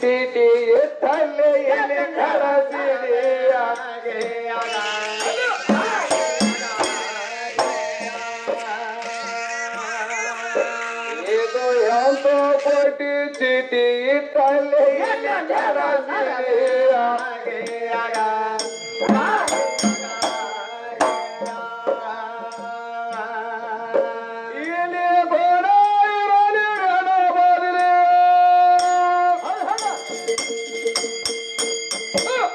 चिटी थले चिटी थले घर जा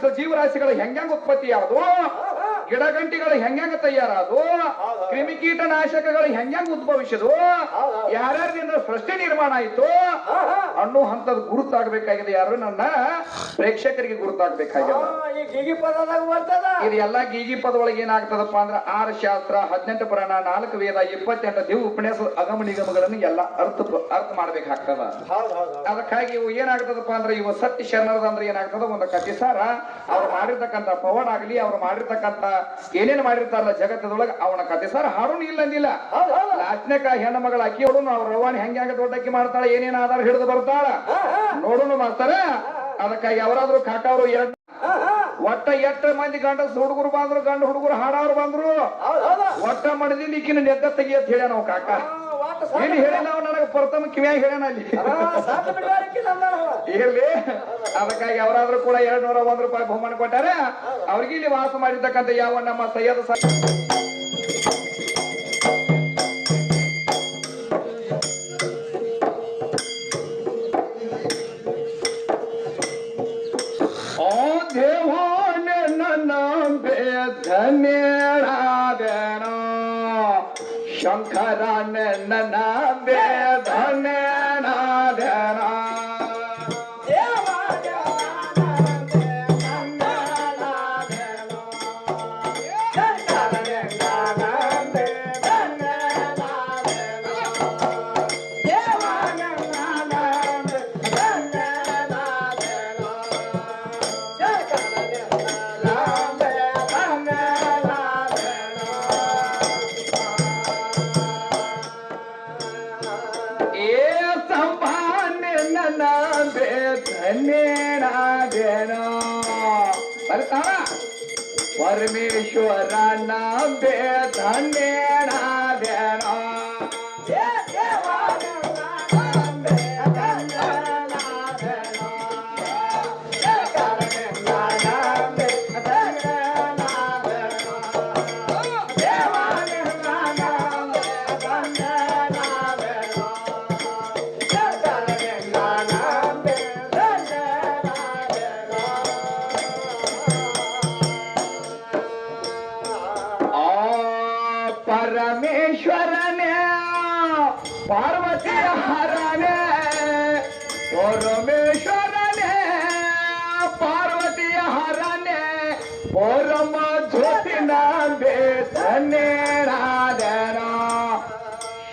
ಎಂಬತ್ನಾಲ್ಕು ಲಕ್ಷ ಜೀವರಾಶಿಗಳು ಹೆಂಗ್ಯಾಂಗ ಉತ್ಪತ್ತಿ ಯಾವುದು? ಗಿಡ ಹೆಂಗ ಹೆಂಗ್ಯಾಂಗ ತಯಾರಾದು ಕ್ರಿಮಿಕೀಟ ನಾಶಕಗಳು ಹೆಂಗ್ಯಾಂಗ ಉದ್ಭವಿಸಿದ್ವು ಯಾರ್ಯಾರಿಂದ ಸೃಷ್ಟಿ ನಿರ್ಮಾಣ ಆಯ್ತು ಅನ್ನೋ ಹಂತದ ಗುರುತಾಗಬೇಕಾಗಿದೆ ಯಾರು? ನನ್ನ ಪ್ರೇಕ್ಷಕರಿಗೆ ಗುರುತಾಗಬೇಕಾಗಿದೆ. ಇದು ಎಲ್ಲಾ ಗೀಗಿ ಪದೊಳಗೆ ಏನಾಗ್ತದಪ್ಪ ಅಂದ್ರೆ ಆರು ಶಾಸ್ತ್ರ ಹದಿನೆಂಟು ಪುರಾಣ ನಾಲ್ಕು ವೇದ ಇಪ್ಪತ್ತೆಂಟು ದೇವ್ ಉಪನ್ಯಾಸ ಅಗಮ ನಿಗಮಗಳನ್ನು ಎಲ್ಲ ಅರ್ಥ ಅರ್ಥ ಮಾಡ್ಬೇಕಾಗ್ತದ. ಅದಕ್ಕಾಗಿ ಇವು ಏನಾಗ್ತದಪ್ಪ ಅಂದ್ರೆ ಇವು ಸತ್ಯ ಶರಣರದ ಅಂದ್ರೆ ಏನಾಗ್ತದ? ಒಂದು ಕಥೆ ಸಾರ. ಅವ್ರು ಮಾಡಿರ್ತಕ್ಕಂಥ ಪವಾಡ ಆಗ್ಲಿ ಅವ್ರು ಮಾಡಿರ್ತಕ್ಕಂಥ ಏನೇನ್ ಮಾಡಿರ್ತಾರಲ್ಲ ಜಗತ್ತದೊಳಗ ಅವನ ಕತೆ ಸರ್ ಹಾಡೋನು ಇಲ್ಲ ಅಂದಿಲ್ಲ. ಲಾಸ್ಟ್ನೇಕ ಹೆಣ್ಣು ಮಗಳ ಅಕ್ಕಿ ಹೊಡೋನು ಅವ್ರ ರವಾನಿ ಹೆಂಗ ದೊಡ್ಡ ದೊಡ್ಡಕ್ಕಿ ಮಾಡ್ತಾಳ ಏನೇನ್ ಆಧಾರ ಹಿಡಿದು ಬರ್ತಾಳ? ನೋಡೋನು ಮಾಡ್ತಾರ ಅದಕ್ಕಾಗಿ ಅವರಾದ್ರೂ ಕಾಕಾವ್ರು ಎರಡು. ಒಟ್ಟ ಎಟ್ಟ ಮಂದಿ ಗಂಡ ಹುಡುಗರು ಬಂದ್ರು ಗಂಡ ಹುಡುಗರು ಹಾಡವ್ರು ಬಂದ್ರು. ಒಟ್ಟ ಮಡದಿಲ್ಲ ಈಕಿನ ನೆದ್ದ ತೆಗಿಯತ್ ಹೇಳ ನಾವು ಕಾಕ. ಏನು ಹೇಳಿ ನಾವು ನನಗೆ ಪ್ರಥಮ ಕಿವಿಯಾಗಿ ಹೇಳ್ಯಾನ ಅಲ್ಲಿ. ಇರ್ಲಿ. ಅದಕ್ಕಾಗಿ ಅವರಾದ್ರೂ ಕೂಡ ಎರಡ್ ನೂರ ಒಂದ್ ರೂಪಾಯಿ ಬಹುಮಾನ ಕೊಟ್ಟಾರೆ. ಅವ್ರಿಗೆ ಇಲ್ಲಿ ವಾಸ ಮಾಡಿರ್ತಕ್ಕಂಥ ಯಾವ ನಮ್ಮ ಸೈಯದ್ ಶಂಕರ ನನ್ನ परमेश्वर नाम धन्य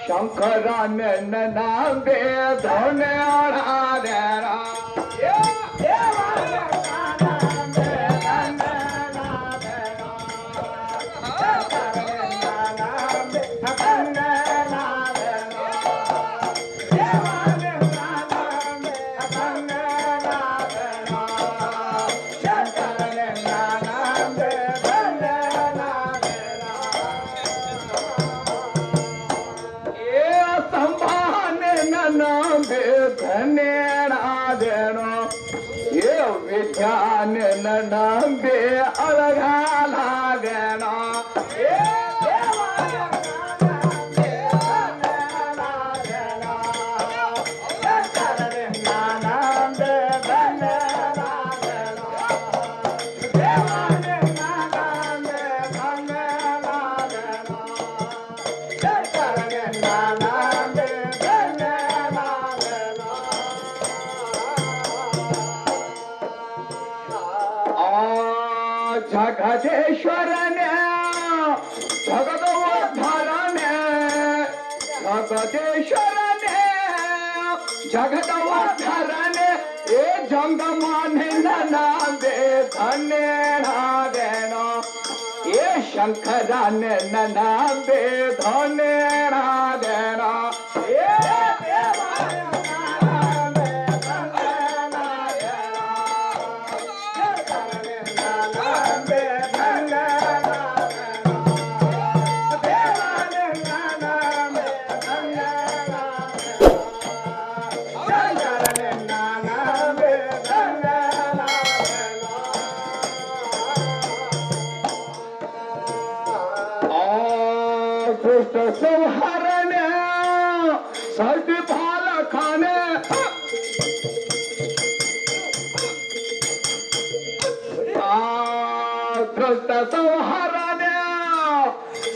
ಶಂಕರನ ನನ್ನ ಬೇಧನೇಳಾದನ ಏ ನನ್ನ ಬೇಧನೇಳಾದನೋ ಏ ವಿಜ್ಞಾನ ನನ್ನ ಬೇ ಜಗದೇಶ್ವರನೇ ಜಗದವಧಾರನೇ ಜಗದೇಶ್ವರನೇ ಜಗದವಧಾರನೇ ಏ ಜಂಗಮಾನೆ ನಾದೆ ಧನ್ಯನಾದೇನೋ ಏ ಶಂಕರನೇ ನನಾದೆ ಧನ್ಯನಾದೇನೋ ದೃಷ್ಟ ಸಂಹಾರನೆ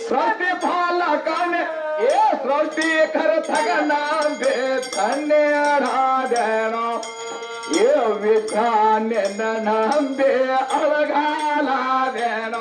ಸೃಷ್ಟಿ ಪಾಲಕನೆ ಏ ಸೃಷ್ಟಿ ಕರ್ತಗನಾಂಬೆ ಧನ್ಯರಾದೇನೋ ಏ ವಿಧಾನ ನಂಬೆ ಅಳಗಾಲಾದೇನೋ ಏ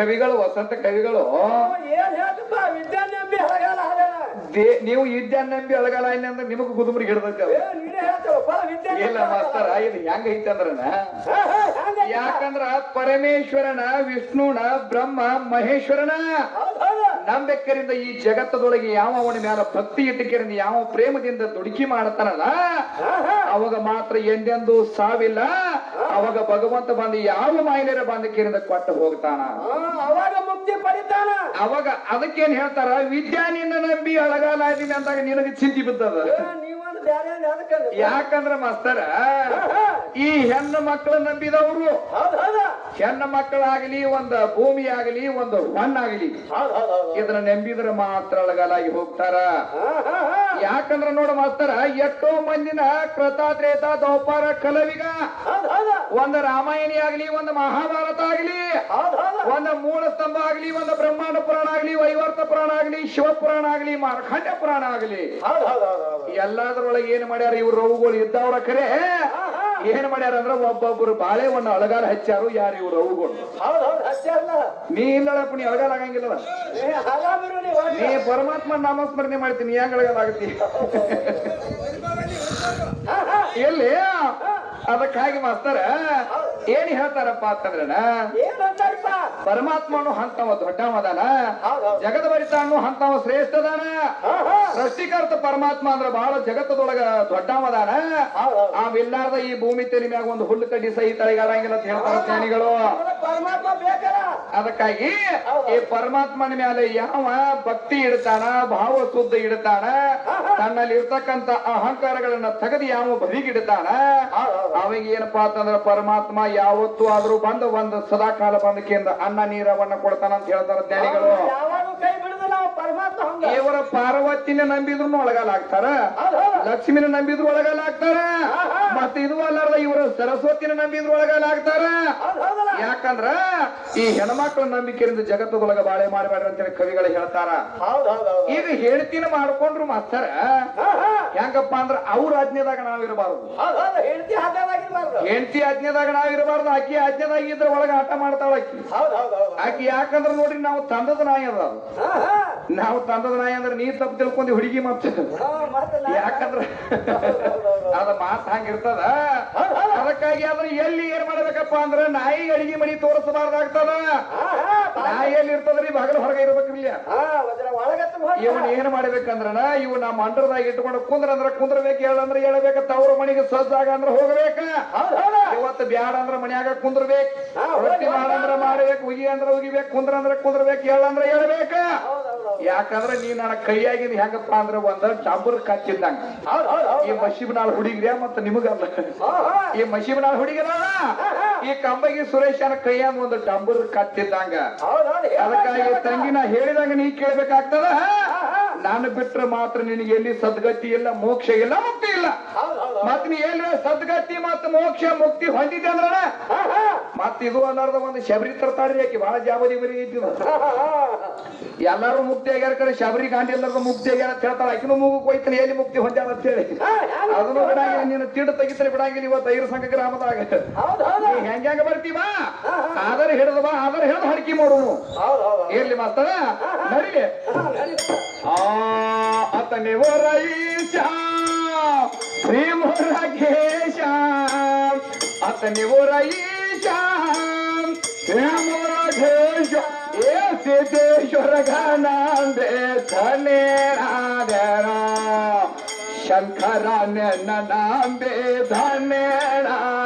ಕವಿಗಳು ವಸಂತ ಕವಿಗಳು. ಏನ್ ಹೇಳ್ತಪ್ಪ ಹಾಡೇನ ದೇ- ನೀವು ವಿದ್ಯಾ ನಂಬಿ ಅಳಗಲ್ಲ ಅಂದ್ರೆ ನಿಮಗೂ ಗುದುಮರಿ ಹಿಡ್ದೈತೆ ನೀನೇ ಹೇಳ್ತವಪ್ಪ ಇಲ್ಲ ಮಾಸ್ತರ ಇದು ಹೆಂಗ ಐತಂದ್ರನ ಯಾಕಂದ್ರ ಪರಮೇಶ್ವರನ ವಿಷ್ಣುನ ಬ್ರಹ್ಮ ಮಹೇಶ್ವರನ ಹೌದ್ ಹೌದು. ನಂಬೆಕ್ಕರಿಂದ ಈ ಜಗತ್ತದೊಳಗೆ ಯಾವ ಅವನ ಮ್ಯಾಲ ಭಕ್ತಿ ಇಟ್ಟಕರಿಂದ ಯಾವ ಪ್ರೇಮದಿಂದ ದುಡುಕಿ ಮಾಡ್ತಾನಲ್ಲ. ಅವಾಗ ಮಾತ್ರ ಎಂದೆಂದೂ ಸಾವಿಲ್ಲ. ಅವಾಗ ಭಗವಂತ ಬಂದು ಯಾವ ಮಾಯನೇರ ಬಂದಕೇರಿಂದ ಕೊಟ್ಟು ಹೋಗ್ತಾನ? ಅವಾಗ ಮುಕ್ತಿ ಪಡಿತಾನ. ಅವಾಗ ಅದಕ್ಕೇನ್ ಹೇಳ್ತಾರ? ವಿದ್ಯಾ ನಿನ್ನ ನಂಬಿ ಅಳಗಾಲಾದೀನಿ ಅಂದಾಗ ನಿನಗೆ ಚಿಂತಿ ಬಿದ್ದದ ಏ, ಯಾಕಂದ್ರೆ ಯಾಕಂದ್ರ ಮಾಸ್ತರ. ಈ ಹೆಣ್ಣು ಮಕ್ಕಳು ನಂಬಿದವರು. ಹೆಣ್ಣು ಮಕ್ಕಳಾಗಲಿ ಒಂದು ಭೂಮಿ ಆಗಲಿ ಒಂದು ಹೌದು ಇದನ್ನ ನಂಬಿದ್ರೆ ಮಾತ್ರ ಅಳಗಾಲಾಗಿ ಹೋಗ್ತಾರ. ಯಾಕಂದ್ರ ನೋಡ ಮಾಸ್ತರ ಎಷ್ಟೋ ಮಂದಿನ ಕೃತಾತ್ರೇತ ದೌಪಾರ ಕಲವಿಗ. ಒಂದು ರಾಮಾಯಣಿ ಆಗಲಿ ಒಂದು ಮಹಾಭಾರತ ಆಗಲಿ ಒಂದು ಮೂಲ ಸ್ತಂಭ ಆಗಲಿ ಒಂದು ಬ್ರಹ್ಮಾಂಡ ಪುರಾಣ ಆಗಲಿ ವೈವರ್ತ ಪುರಾಣ ಆಗ್ಲಿ ಶಿವಪುರಾಣ ಆಗಲಿ ಮಾರ್ಖಂಡ ಪುರಾಣ ಆಗಲಿ. ಹೌದ್ ಎಲ್ಲಾದ್ರೊಳಗೆ ಏನ್ ಮಾಡ್ಯಾರ ಇವ್ರ ರವುಗಳು ಇದ್ದವ್ರ ಕರೆ ಏನ್ ಮಾಡ್ಯಾರ ಅಂದ್ರ ಒಬ್ಬೊಬ್ರು ಬಾಳೆಹಣ್ಣು ಅಳಗಾಲ ಹಚ್ಚಾರು ಯಾರು ಇವ್ರ ರವುಗಳು? ಹಚ್ಚಾರಲ್ಲ ನೀ ಇಲ್ಲ ನೀ ಅಳಗಾಲ ಆಗಂಗಿಲ್ಲ ನೀ. ಪರಮಾತ್ಮ ನಾಮಸ್ಮರಣೆ ಮಾಡ್ತೀನಿ ಹೆಂಗ್ ಅಳಗಾಲ ಹಾ. ಎಲ್ಲಿ? ಅದಕ್ಕಾಗಿ ಮಾಸ್ತರ ಏನ್ ಹೇಳ್ತಾರಪ್ಪ ಅಂತಂದ್ರ ಪರಮಾತ್ಮನು ಹಂತವ ದೊಡ್ಡವದಾನ ಜಗದ ಬರಿತಾನು ಹಂತವ ಶ್ರೇಷ್ಠದಾನ. ಸೃಷ್ಟಿಕರ್ತ ಪರಮಾತ್ಮ ಅಂದ್ರ ಬಹಳ ಜಗತ್ತದೊಳಗ ದೊಡ್ಡವದಾನ ಅವಿಲ್ಲಾರ್ದ ಈ ಭೂಮಿ ತೆಲಿ ಮ್ಯಾಗ ಒಂದು ಹುಲ್ಲು ಕಡ್ಡಿ ಸಹಿತ ತಳಿಗಾರಂಗಿಲ್ಲ ಅಂತ ಹೇಳ್ತಾರ ಜ್ಞಾನಿಗಳು. ಪರಮಾತ್ಮ ಬೇಕಲ್ಲ ಅದಕ್ಕಾಗಿ ಈ ಪರಮಾತ್ಮನ ಮೇಲೆ ಯಾವ ಭಕ್ತಿ ಇಡ್ತಾನ ಭಾವ ಶುದ್ಧ ಇಡ್ತಾನ ತನ್ನಲ್ಲಿ ಇರ್ತಕ್ಕಂತ ಅಹಂಕಾರಗಳನ್ನ ತೆಗೆದು ಯಾವ ಬದಿಗಿಡ್ತಾನ ಅವಾಗ ಏನಪ್ಪಾ ಅಂತಂದ್ರ ಪರಮಾತ್ಮ ಯಾವತ್ತು ಆದ್ರೂ ಬಂದು ಒಂದು ಸದಾಕಾಲ ಬಂದಕ್ಕಿಂತ ಅನ್ನ ನೀರವನ್ನ ಕೊಡ್ತಾನ ಅಂತ ಹೇಳ್ತಾರ ಜ್ಞಾನಿಗಳು. ಇವರ ಪಾರ್ವತಿನ ನಂಬಿದ್ರು ಒಳಗಾಲ ಆಗ್ತಾರ ಲಕ್ಷ್ಮಿನ ನಂಬಿದ್ರು ಒಳಗಾಲ ಆಗ್ತಾರ. ಮತ್ತೆ ಇದು ಅಲ್ಲಾರ್ದ ಇವರು ಸರಸ್ವತಿನ ನಂಬಿದ್ರು ಆಗ್ತಾರ ಯಾಕಂದ್ರ ಈ ಹೆಣ್ಮಕ್ಳ ನಂಬಿಕೆಯಿಂದ ಜಗತ್ತದೊಳಗ ಬಾಳೆ ಮಾಡಬೇಡ ಅಂತೇಳಿ ಕವಿಗಳು ಹೇಳ್ತಾರ. ಹೌದ್ ಹೌದ್ ಹೌದ್ ಈಗ ಹೇಳ್ತಿನ ಮಾಡ್ಕೊಂಡ್ರು ಮಾಸ್ತರ. ಹೆಂಗಪ್ಪ ಅಂದ್ರ ಅವ್ರ ಆಜ್ಞೆದಾಗ ನಾವಿರಬಾರ್ದು. ಹೆಂಡತಿ ಆಜ್ಞೆದಾಗ ನಾವಿರಬಾರ್ದು ಆಕಿ ಆಜ್ಞೆದಾಗ ಇದ್ರ ಒಳಗ ಆಟ ಮಾಡ್ತಾಳ ಆಕಿ. ಆಕಿ ಯಾಕಂದ್ರ ನೋಡ್ರಿ ನಾವು ತಂದದ ನಾಯಿ ಅದ. ನಾವು ತಂದದ ನಾಯಿ ಅಂದ್ರೆ ನೀ ತಪ್ಪು ತಿಳ್ಕೊಂಡಿ ಹುಡುಗಿ ಮತ್ತೆ. ಯಾಕಂದ್ರೆ ಅದ ಮಾತು ಹಂಗಿರ್ತದ. ಅದಕ್ಕಾಗಿ ಆದ್ರೆ ಎಲ್ಲಿ ಏನ್ ಮಾಡ್ಬೇಕಪ್ಪ ಅಂದ್ರೆ ನಾಯಿ ಅಡಿಗೆ ಮನಿ ತೋರಿಸಬಾರ್ದಾಗ್ತದ ನಾಯಿ ಎಲ್ಲಿ ಇರ್ತದ್ರಿ ಬಾಗಲ ಹೊರಗೆ ಇರ್ಬೇಕ್ರಿಲ್ಲ ಇವನ್ ಏನ್ ಮಾಡ್ಬೇಕಂದ್ರನ ಇವ್ ನಮ್ಮ ಮಂಡ್ರದಾಗ ಇಟ್ಕೊಂಡು ಕುಂದ್ರ ಅಂದ್ರೆ ಕುಂದ್ರಬೇಕು ಹೇಳಂದ್ರೆ ಹೇಳ್ಬೇಕ ತವ್ರ ಮನಿಗೆ ಸಜ್ಜಾಗ ಅಂದ್ರೆ ಹೋಗ್ಬೇಕ. ಇವತ್ತು ಬ್ಯಾಡ ಅಂದ್ರ ಮನ್ಯಾಗ ಕುಂದ್ರಬೇಕು. ರೊಟ್ಟಿ ಮಾಡಂದ್ರ ಮಾಡ್ಬೇಕು ಉಗಿ ಅಂದ್ರ ಉಗಿಬೇಕು ಕುಂದ್ರ ಅಂದ್ರ ಕುಂದ್ರಬೇಕು ಹೇಳಂದ್ರೆ ಹೇಳ್ಬೇಕ. ಯಾಕಂದ್ರ ನೀ ನನ್ನ ಕೈಯಾಗಿನ ಹೆಂಗಪ್ಪ ಅಂದ್ರೆ ಒಂದ ಡಬ್ಬರ್ ಕಚ್ಚಿದ್ದಂಗ. ಈ ಮಶಿಬ್ನಾಳ್ ಹುಡುಗ್ರಿ ಮತ್ತ ನಿಮಗಲ್ಲ ಈ ಮಶಿಬ್ನಾಳ್ ಹುಡುಗಿರ ಈ ಕಂಬಗಿ ಸುರೇಶನ ಕೈಯಾಗ ಒಂದು ಡಂಬರ್ ಕಚ್ಚಿದ್ದಂಗ. ಅದಕ್ಕಾಗಿ. ತಂಗಿ ನಾ ಹೇಳಿದಾಗ ನೀ ಕೇಳ್ಬೇಕಾಗ್ತದ? ನಾನು ಬಿಟ್ರೆ ಮಾತ್ರ ನಿನಗೆ ಎಲ್ಲಿ ಸದ್ಗತಿ ಇಲ್ಲ ಮೋಕ್ಷ ಇಲ್ಲ ಮುಕ್ತಿ ಇಲ್ಲ. ಮತ್ತ ಮತ್ ನೀ ಎಲ್ಲಿ ಸದ್ಗತಿ ಮತ್ ಮೋಕ್ಷ ಮುಕ್ತಿ ಹೊಂದಿದೆ ಅಂದ್ರ. ಮತ್ ಇದು ಅನ್ನೋದ ಒಂದು ಶಬರಿ ತರ್ತಾಡ್ರಿ ಆಕಿ ಬಹಳ ಜಾಬದಿ ಬರಿ. ಎಲ್ಲಾರು ಮುಕ್ತಿ ಆಗ್ಯಾರ ಕಡೆ ಶಬರಿ ಗಾಂಧಿ ಎಲ್ಲರೂ ಮುಕ್ತಿ ಆಗ್ಯಾರ ಅಂತ ಹೇಳ್ತಾರ ಆಕಿನೂ ಮೂಗು ಹೋಯ್ತಾನೆ ಎಲ್ಲಿ ಮುಕ್ತಿ ಹೊಂದ್ಯಾರ ಅಂತ ಹೇಳಿ. ಅದನ್ನು ಬಿಡಂಗಿಲ್ಲ ನೀನು ತಿಡ್ ತೆಗಿತಾರೆ ಬಿಡಂಗಿಲ್ಲ ಇವತ್ತು ಐರು ಸಂಘ ಗ್ರಾಮದಾಗ. ಹೆಂಗ ಹೆಂಗ ಬರ್ತೀವ ಆದರ ಹಿಡಿದ ಬಾ ಆದರ ಹಿಡಿದು ಹಡ್ಕಿ ಮಾಡುವನು ಇರ್ಲಿ ಮಾಸ್ತರ ನಡಿ हा अतनी उई चाम घो रई चाम घेश्वर घणे धन्या गा शंकर न नंबे धन्या